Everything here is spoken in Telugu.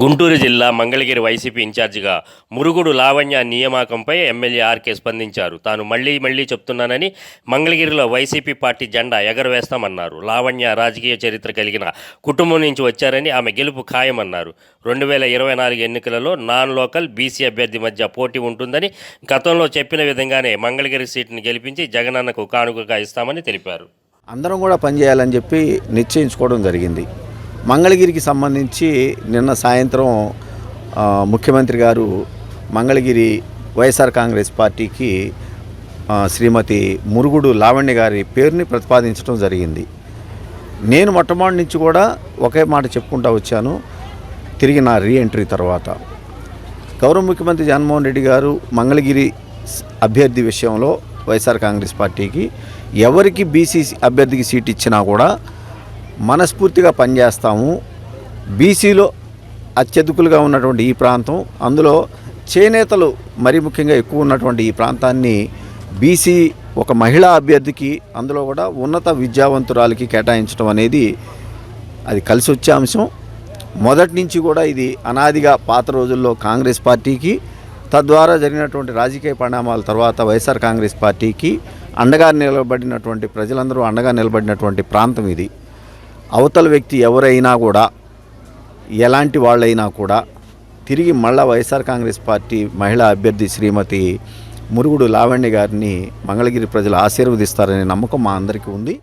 గుంటూరు జిల్లా మంగళగిరి వైసీపీ ఇన్ఛార్జిగా మురుగుడు లావణ్య నియామకంపై ఎమ్మెల్యే ఆర్కే స్పందించారు. తాను మళ్ళీ మళ్ళీ చెప్తున్నానని మంగళగిరిలో వైసీపీ పార్టీ జెండా ఎగరవేస్తామన్నారు. లావణ్య రాజకీయ చరిత్ర కలిగిన కుటుంబం నుంచి వచ్చారని ఆమె గెలుపు ఖాయమన్నారు. రెండు వేల ఇరవై నాలుగు ఎన్నికలలో నాన్ లోకల్ బీసీ అభ్యర్థి మధ్య పోటీ ఉంటుందని గతంలో చెప్పిన విధంగానే మంగళగిరి సీటును గెలిపించి జగనన్నకు కానుకగా ఇస్తామని తెలిపారు. అందరం కూడా పనిచేయాలని చెప్పి నిశ్చయించుకోవడం జరిగింది. మంగళగిరికి సంబంధించి నిన్న సాయంత్రం ముఖ్యమంత్రి గారు మంగళగిరి వైఎస్ఆర్ కాంగ్రెస్ పార్టీకి శ్రీమతి మురుగుడు లావణ్య గారి పేరుని ప్రతిపాదించడం జరిగింది. నేను మొట్టమొదటి నుంచి కూడా ఒకే మాట చెప్పుకుంటా వచ్చాను తిరిగి నా రీఎంట్రీ తర్వాత. గౌరవ ముఖ్యమంత్రి జగన్మోహన్ రెడ్డి గారు మంగళగిరి అభ్యర్థి విషయంలో వైఎస్ఆర్ కాంగ్రెస్ పార్టీకి ఎవరికి బీసీ అభ్యర్థికి సీట్ ఇచ్చినా కూడా మనస్ఫూర్తిగా పనిచేస్తాము. బీసీలో అత్యధికులుగా ఉన్నటువంటి ఈ ప్రాంతం అందులో చేనేతలు మరీ ముఖ్యంగా ఎక్కువ ఉన్నటువంటి ఈ ప్రాంతాన్ని బీసీ ఒక మహిళా అభ్యర్థికి అందులో కూడా ఉన్నత విద్యావంతురాలకి కేటాయించడం అనేది అది కలిసి వచ్చే అంశం. మొదటి నుంచి కూడా ఇది అనాదిగా పాత రోజుల్లో కాంగ్రెస్ పార్టీకి తద్వారా జరిగినటువంటి రాజకీయ పరిణామాల తర్వాత వైఎస్ఆర్ కాంగ్రెస్ పార్టీకి అండగా నిలబడినటువంటి ప్రజలందరూ అండగా నిలబడినటువంటి ప్రాంతం ఇది. అవతల వ్యక్తి ఎవరైనా కూడా ఎలాంటి వాళ్ళైనా కూడా తిరిగి మళ్ళా వైఎస్ఆర్ కాంగ్రెస్ పార్టీ మహిళా అభ్యర్థి శ్రీమతి మురుగుడు లావణ్య గారిని మంగళగిరి ప్రజలు ఆశీర్వదిస్తారనే నమ్మకం మా అందరికీ ఉంది.